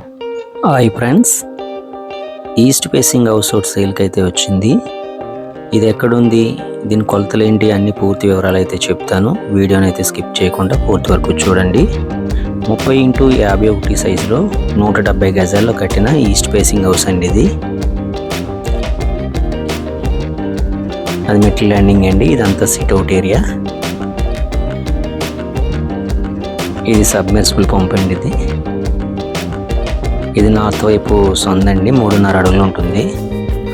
Hi friends. East facing house ఒకటి సేల్కి అయితే వచ్చింది. ఇది ఎక్కడుంది? దీని కొలతలు ఏంటి అన్ని పూర్తి వివరాలు అయితే చెప్తాను. వీడియోని అయితే స్కిప్ చేయకుండా పూర్తి వరకు చూడండి. ముప్పై ఇంటూ యాభై ఒకటి సైజులో నూట డెబ్బై గజాల్లో కట్టిన ఈస్ట్ ఫేసింగ్ హౌస్ అండి ఇది. అది మెట్ల ల్యాండింగ్ అండి. ఇదంతా సిట్ అవుట్ ఏరియా. ఇది సబ్మెర్సిబుల్ పంప్ అండి ఇది. ఇది నార్త్ వైపు సొందండి మూడున్నర అడుగులు ఉంటుంది.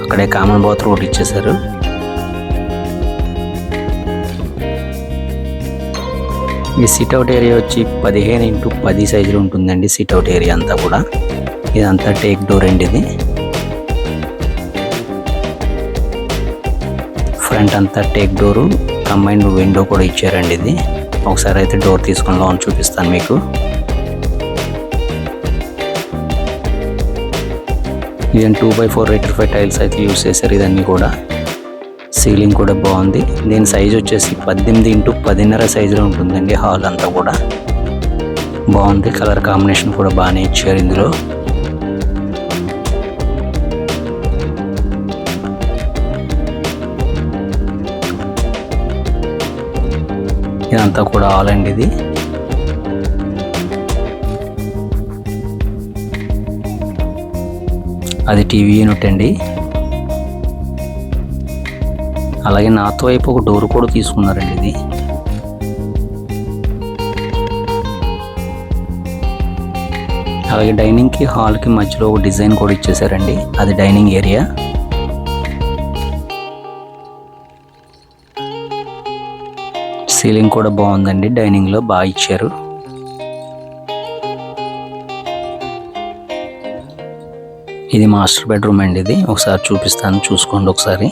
అక్కడే కామన్ బాత్ రోడ్ ఇచ్చేశారు. ఈ సిట్అవుట్ ఏరియా వచ్చి పదిహేను ఇంటూ పది సైజులు ఉంటుందండి సిట్అవుట్ ఏరియా అంతా కూడా. ఇదంతా టేక్ డోర్ అండి ఇది. ఫ్రంట్ అంతా టేక్ డోరు కంబైన్డ్ విండో కూడా ఇచ్చారండి ఇది. ఒకసారి అయితే డోర్ తీసుకొని లోన్ చూపిస్తాను మీకు. ఇదని టూ బై ఫోర్ రేటర్ ఫైవ్ టైల్స్ అయితే యూస్ చేశారు ఇదన్నీ కూడా. సీలింగ్ కూడా బాగుంది. దీని సైజ్ వచ్చేసి పద్దెనిమిది ఇంటూ పదిన్నర సైజులో ఉంటుందండి హాల్ అంతా కూడా. బాగుంది. కలర్ కాంబినేషన్ కూడా బాగానే ఇచ్చారు ఇందులో. ఇదంతా కూడా హాల్ అండి ఇది. అది టీవీ యూనిట్ అండి. అలాగే నాతో వైపు ఒక డోర్ కూడా తీసుకున్నారండి ఇది. అలాగే డైనింగ్కి హాల్కి మధ్యలో ఒక డిజైన్ కూడా ఇచ్చేసారండి. అది డైనింగ్ ఏరియా. సీలింగ్ కూడా బాగుందండి. డైనింగ్లో బాగా ఇచ్చారు. ఇది మాస్టర్ బెడ్రూమ్ అండి ఇది. ఒకసారి చూపిస్తాను చూసుకోండి ఒకసారి.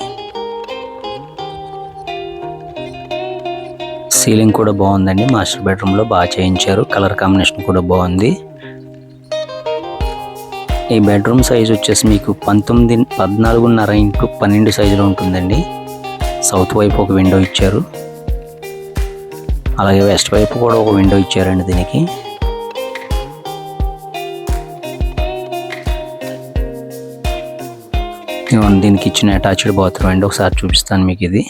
సీలింగ్ కూడా బాగుందండి మాస్టర్ బెడ్రూమ్లో బాగా చేయించారు. కలర్ కాంబినేషన్ కూడా బాగుంది. ఈ బెడ్రూమ్ సైజ్ వచ్చేసి మీకు పంతొమ్మిది పద్నాలుగున్నర ఇంటూ పన్నెండు సైజులో ఉంటుందండి. సౌత్ వైపు ఒక విండో ఇచ్చారు. అలాగే వెస్ట్ వైపు కూడా ఒక విండో ఇచ్చారండి దీనికి. ఇదిగోండి దీనికి ఇచ్చిన అటాచ్డ్ బాత్రూమ్ అండి ఒకసారి చూపిస్తాను మీకు ఇది.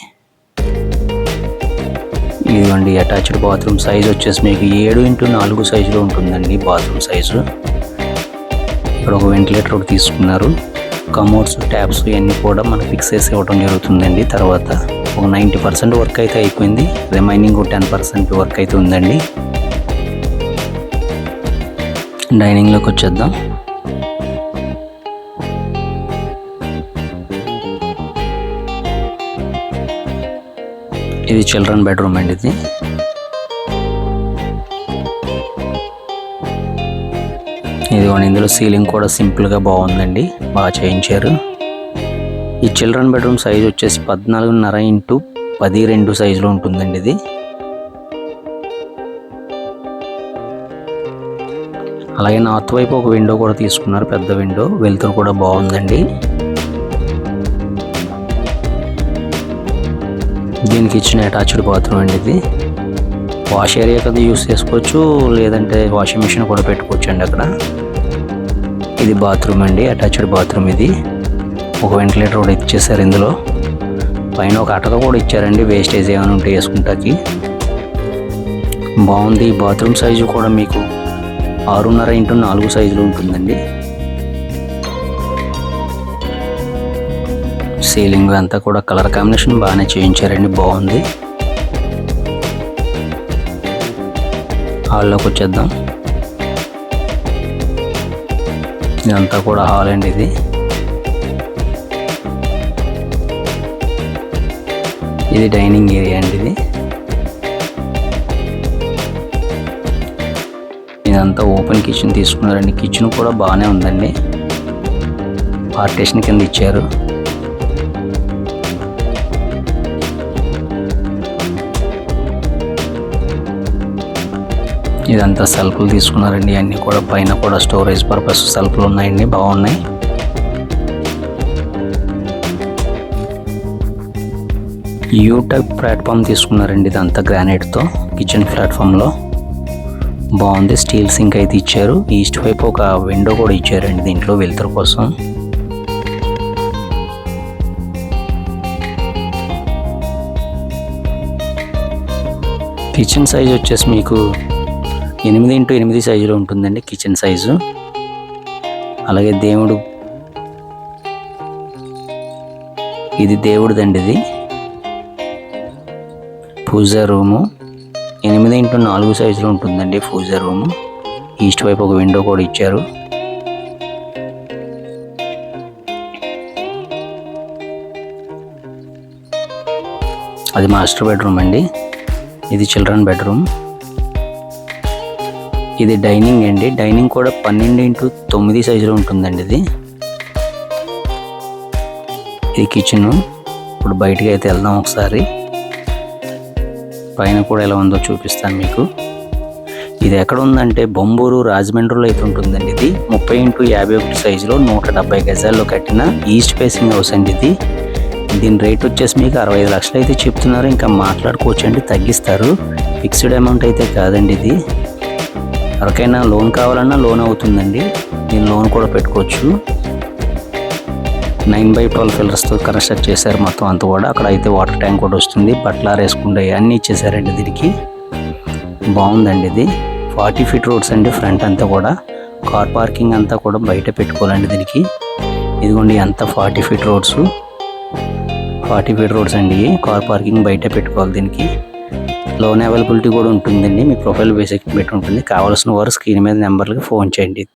ఇదిగోండి అటాచ్డ్ బాత్రూమ్ సైజ్ వచ్చేసి మీకు ఏడు ఇంటూ నాలుగు సైజులో ఉంటుందండి బాత్రూమ్ సైజు. ఇక్కడ ఒక వెంటిలేటర్ ఒకటి తీసుకున్నారు. కమోడ్స్ ట్యాప్స్ ఇవన్నీ కూడా మనకు ఫిక్స్ చేసి ఇవ్వడం జరుగుతుందండి. తర్వాత ఒక నైంటీ పర్సెంట్ వర్క్ అయితే అయిపోయింది. రిమైనింగ్ ఒక టెన్ పర్సెంట్ వర్క్ అయితే ఉందండి. డైనింగ్లోకి వచ్చేద్దాం. ఇది చిల్డ్రన్ బెడ్రూమ్ అండి ఇది. ఇదిగోండి ఇందులో సీలింగ్ కూడా సింపుల్గా బాగుందండి బాగా చేయించారు. ఈ చిల్డ్రన్ బెడ్రూమ్ సైజ్ వచ్చేసి పద్నాలుగున్నర ఇంటూ పది రెండు సైజులో ఉంటుందండి ఇది. అలాగే నార్త్ వైపు ఒక విండో కూడా తీసుకున్నారు పెద్ద విండో వెలుతురు కూడా బాగుందండి. దీనికి ఇచ్చిన అటాచ్డ్ బాత్రూమ్ అండి ఇది. వాష్ ఏరియా కదా యూస్ చేసుకోవచ్చు లేదంటే వాషింగ్ మిషన్ కూడా పెట్టుకోవచ్చు అండి అక్కడ. ఇది బాత్రూమ్ అండి అటాచ్డ్ బాత్రూమ్ ఇది. ఒక వెంటిలేటర్ కూడా ఇచ్చేసారు ఇందులో. పైన ఒక అటక కూడా ఇచ్చారండి వేస్టేజ్ ఏమైనా ఉంటే వేసుకుంటాకి. బాగుంది బాత్రూమ్ సైజు కూడా మీకు ఆరున్నర ఇంటూ నాలుగు సైజులు ఉంటుందండి. సీలింగ్ అంతా కూడా కలర్ కాంబినేషన్ బాగానే చేయించారండి బాగుంది. హాల్లోకి వచ్చేద్దాం. ఇదంతా కూడా హాల్ అండి ఇది. ఇది డైనింగ్ ఏరియా అండి ఇది. ఇదంతా ఓపెన్ కిచెన్ తీసుకున్నారండి. కిచెన్ కూడా బాగానే ఉందండి. పార్టీషన్ కింద ఇచ్చారు. ఇదంతా సెల్ఫ్లు తీసుకున్నారండి. అన్నీ కూడా పైన కూడా స్టోరేజ్ పర్పస్ సెల్ఫ్లు ఉన్నాయండి. బాగున్నాయి. యూ టైప్ ప్లాట్ఫామ్ తీసుకున్నారండి ఇదంతా గ్రానైట్తో కిచెన్ ప్లాట్ఫామ్లో. బాగుంది. స్టీల్ సింక్ అయితే ఇచ్చారు. ఈస్ట్ వైపు ఒక విండో కూడా ఇచ్చారండి దీంట్లో వెలుతురు కోసం. కిచెన్ సైజ్ వచ్చేసి మీకు ఎనిమిది ఇంటూ ఎనిమిది సైజులో ఉంటుందండి కిచెన్ సైజు. అలాగే దేవుడు ఇది దేవుడిదండి ఇది. పూజా రూము. ఎనిమిది ఇంటూ నాలుగు సైజులో ఉంటుందండి పూజా రూము. ఈస్ట్ వైపు ఒక విండో కూడా ఇచ్చారు. అది మాస్టర్ బెడ్రూమ్ అండి. ఇది చిల్డ్రన్ బెడ్రూమ్. ఇది డైనింగ్ అండి. డైనింగ్ కూడా పన్నెండు ఇంటూ తొమ్మిది సైజులో ఉంటుందండి ఇది. ఇది కిచెన్. ఇప్పుడు బయటికి అయితే వెళ్దాం ఒకసారి. పైన కూడా ఎలా ఉందో చూపిస్తాను మీకు. ఇది ఎక్కడ ఉందంటే బొంబూరు రాజమండ్రిలో అయితే ఉంటుందండి ఇది. ముప్పై ఇంటూ యాభై ఒకటి సైజులో నూట డెబ్బై గజాల్లో కట్టిన ఈస్ట్ ఫేసింగ్ హౌస్ అండి ఇది. దీని రేట్ వచ్చేసి మీకు అరవై ఐదు లక్షలు అయితే చెప్తున్నారు. ఇంకా మాట్లాడుకోవచ్చు అండి తగ్గిస్తారు. ఫిక్స్డ్ అమౌంట్ అయితే కాదండి ఇది. ఎవరికైనా లోన్ కావాలన్నా లోన్ అవుతుందండి. దీని లోన్ కూడా పెట్టుకోవచ్చు. నైన్ బై ట్వెల్వ్ ఫిల్లర్స్తో కన్స్ట్రక్ట్ చేశారు మొత్తం అంతా కూడా. అక్కడ అయితే వాటర్ ట్యాంక్ కూడా వస్తుంది. బట్టలు ఆరేసుకుంటే అన్నీ ఇచ్చేసారండి దీనికి. బాగుందండి ఇది. ఫార్టీ ఫీట్ రోడ్స్ అండి ఫ్రంట్ అంతా కూడా. కార్ పార్కింగ్ అంతా కూడా బయట పెట్టుకోవాలండి దీనికి. ఇదిగోండి అంతా forty feet roads. Forty feet roads అండి కార్ పార్కింగ్ బయట పెట్టుకోవాలి దీనికి. లోన్ అవైలబిలిటీ కూడా ఉంటుందండి. మీ ప్రొఫైల్ బేసిక్ పెట్టి ఉంటుంది. కావాల్సిన వారు స్క్రీన్ మీద నెంబర్లకి ఫోన్ చేయండి.